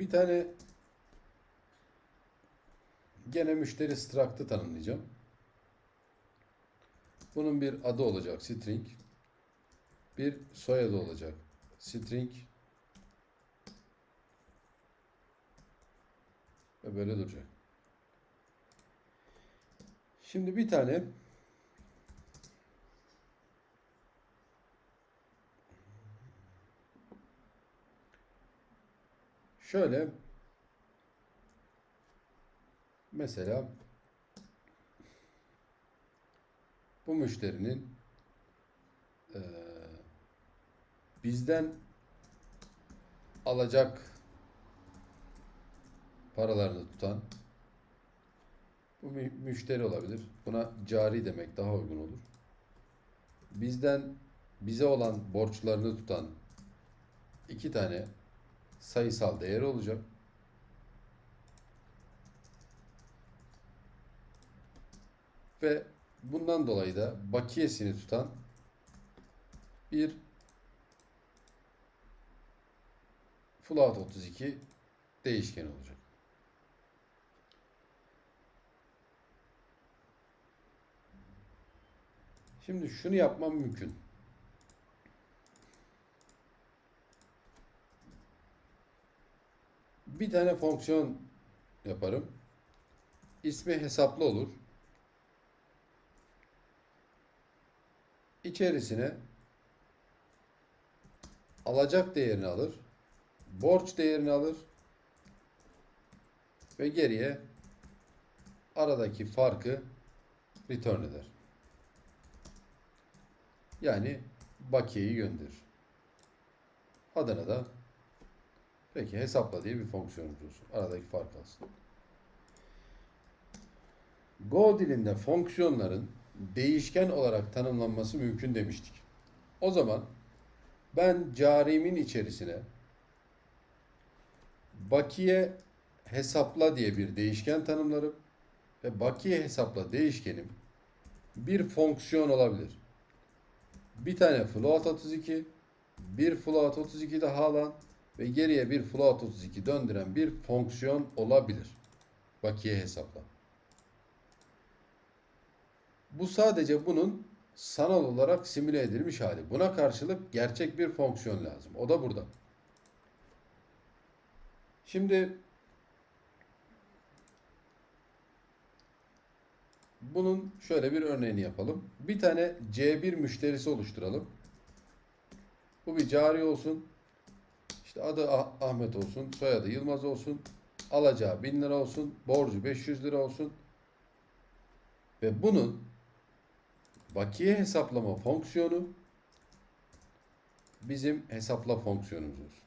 Bir tane gene müşteri struct'ı tanımlayacağım. Bunun bir adı olacak string. Bir soyadı olacak string. Ve böyle duracak. Şimdi bir tane şöyle mesela bu müşterinin eee, bizden alacak paralarını tutan bu mü- müşteri olabilir. Buna cari demek daha uygun olur. Bizden bize olan borçlarını tutan iki tane sayısal değer olacak. Ve bundan dolayı da bakiyesini tutan bir float 32 değişken olacak. Şimdi şunu yapmam mümkün. Bir tane fonksiyon yaparım. İsmi hesaplı olur. İçerisine alacak değerini alır. Borç değerini alır. Ve geriye aradaki farkı return eder. Yani bakiyeyi gönderir. Adına da peki hesapla diye bir fonksiyonumuz olsun. Aradaki fark alsın. Go dilinde fonksiyonların değişken olarak tanımlanması mümkün demiştik. O zaman ben carimin içerisine bakiye hesapla diye bir değişken tanımlarım ve bakiye hesapla değişkenim bir fonksiyon olabilir. Bir tane float 32, bir float 32 daha alan ve geriye bir float 32 döndüren bir fonksiyon olabilir. Bakiye hesapla. Bu sadece bunun sanal olarak simüle edilmiş hali. Buna karşılık gerçek bir fonksiyon lazım. O da burada. Şimdi bunun şöyle bir örneğini yapalım. Bir tane C1 müşterisi oluşturalım. Bu bir cari olsun. İşte adı Ah- Ahmet olsun, soyadı Yılmaz olsun, alacağı 1000 lira olsun, borcu 500 lira olsun. Ve bunun bakiye hesaplama fonksiyonu bizim hesapla fonksiyonumuz olsun.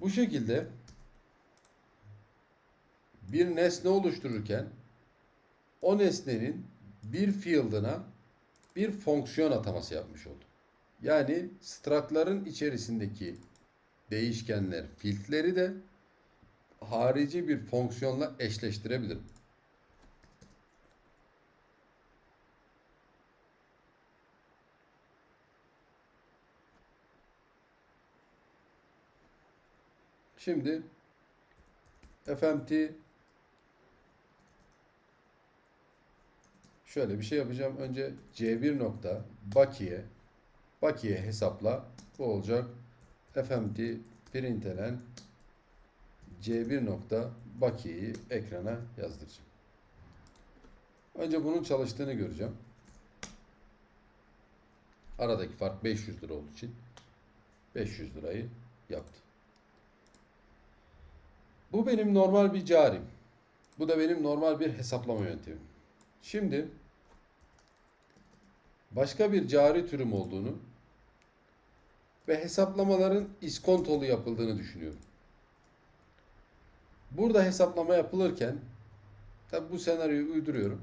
Bu şekilde bir nesne oluştururken o nesnenin bir field'ına bir fonksiyon ataması yapmış oldum. Yani struct'ların içerisindeki değişkenler, field'leri de harici bir fonksiyonla eşleştirebilirim. Şimdi FMT şöyle bir şey yapacağım. Önce C1 nokta bakiye bakiye hesapla bu olacak. FMT printelen C1 nokta bakiyeyi ekrana yazdıracağım. Önce bunun çalıştığını göreceğim. Aradaki fark 500 lira olduğu için 500 lirayı yaptı. Bu benim normal bir carim. Bu da benim normal bir hesaplama yöntemim. Şimdi başka bir cari türüm olduğunu ve hesaplamaların iskontolu yapıldığını düşünüyorum. Burada hesaplama yapılırken tabi bu senaryoyu uyduruyorum.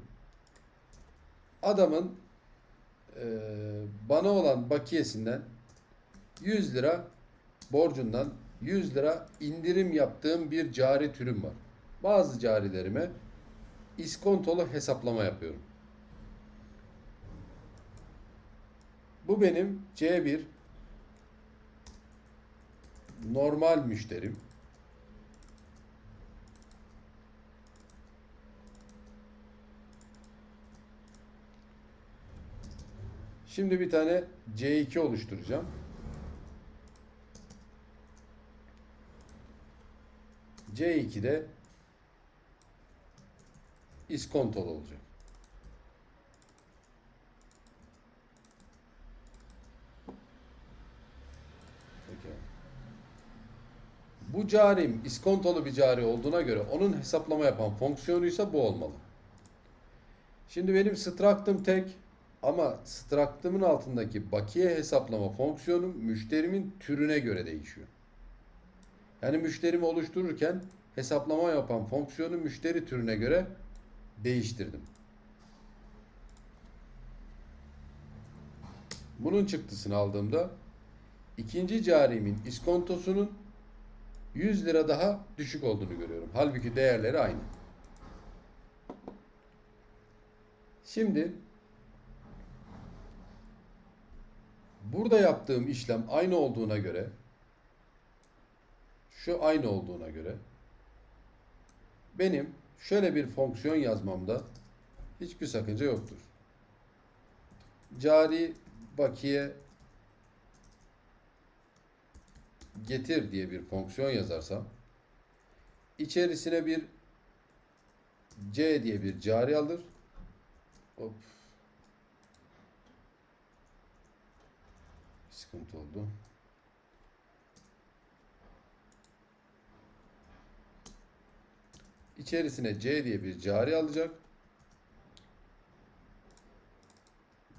Adamın eee, bana olan bakiyesinden 100 lira borcundan 100 lira indirim yaptığım bir cari türüm var. Bazı carilerime iskontolu hesaplama yapıyorum. Bu benim C1 normal müşterim. Şimdi bir tane C2 oluşturacağım. C2'de iskontolu olacak. Peki. Bu carim iskontolu bir cari olduğuna göre onun hesaplama yapan fonksiyonuysa bu olmalı. Şimdi benim struct'ım tek ama struct'ımın altındaki bakiye hesaplama fonksiyonu müşterimin türüne göre değişiyor. Yani müşterimi oluştururken hesaplama yapan fonksiyonu müşteri türüne göre değiştirdim. Bunun çıktısını aldığımda ikinci carimin iskontosunun 100 lira daha düşük olduğunu görüyorum. Halbuki değerleri aynı. Şimdi burada yaptığım işlem aynı olduğuna göre şu aynı olduğuna göre benim şöyle bir fonksiyon yazmamda hiçbir sakınca yoktur. Cari bakiye getir diye bir fonksiyon yazarsam içerisine bir C diye bir cari alır. Hop. Sıkıntı oldu. İçerisine C diye bir cari alacak.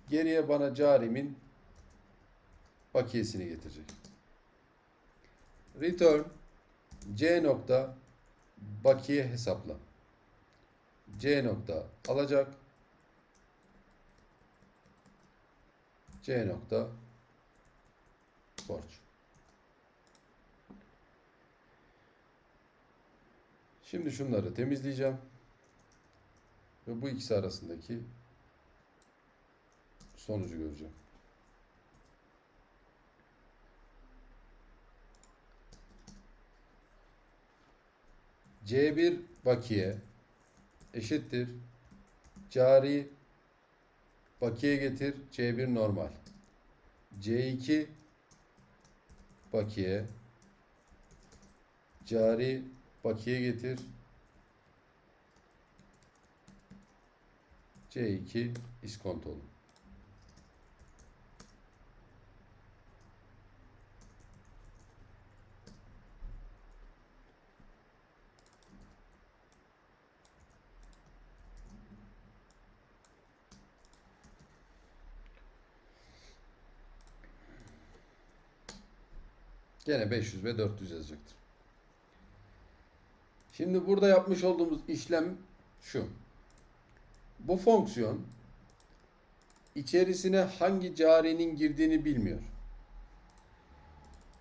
Geriye bana carimin bakiyesini getirecek. Return C nokta bakiye hesapla. C nokta alacak. C nokta borç. Şimdi şunları temizleyeceğim. Ve bu ikisi arasındaki sonucu göreceğim. C1 bakiye eşittir. Cari bakiye getir C1 normal. C2 bakiye cari bakiye getir C2 iskontolu. Gene 500 ve 400 yazacaktır. Şimdi burada yapmış olduğumuz işlem şu. Bu fonksiyon içerisine hangi carinin girdiğini bilmiyor.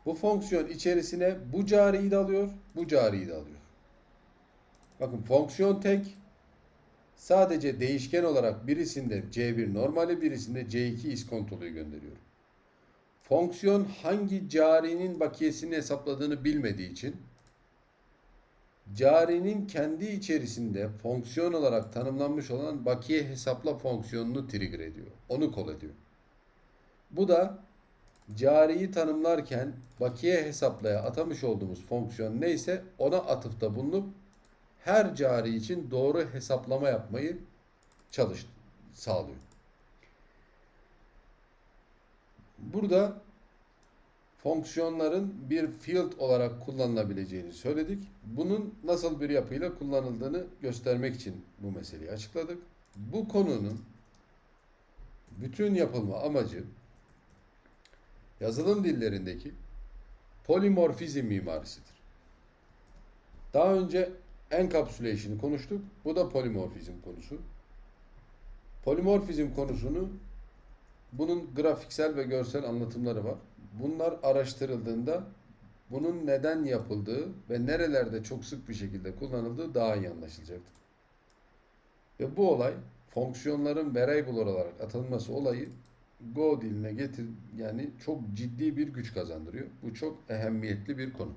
Bu fonksiyon içerisine bu cariyi de alıyor, bu cariyi de alıyor. Bakın fonksiyon tek. Sadece değişken olarak birisinde C1 normali, birisinde C2 iskontoluyu gönderiyor. Fonksiyon hangi carinin bakiyesini hesapladığını bilmediği için carinin kendi içerisinde fonksiyon olarak tanımlanmış olan bakiye hesapla fonksiyonunu trigger ediyor. Onu kol ediyor. Bu da cariyi tanımlarken bakiye hesaplaya atamış olduğumuz fonksiyon neyse ona atıfta bulunup her cari için doğru hesaplama yapmayı çalış sağlıyor. Burada fonksiyonların bir field olarak kullanılabileceğini söyledik. Bunun nasıl bir yapıyla kullanıldığını göstermek için bu meseleyi açıkladık. Bu konunun bütün yapılma amacı yazılım dillerindeki polimorfizm mimarisidir. Daha önce encapsulation'ı konuştuk. Bu da polimorfizm konusu. Polimorfizm konusunu bunun grafiksel ve görsel anlatımları var. Bunlar araştırıldığında bunun neden yapıldığı ve nerelerde çok sık bir şekilde kullanıldığı daha iyi anlaşılacaktır. Ve bu olay fonksiyonların variable olarak atılması olayı Go diline getir yani çok ciddi bir güç kazandırıyor. Bu çok ehemmiyetli bir konu.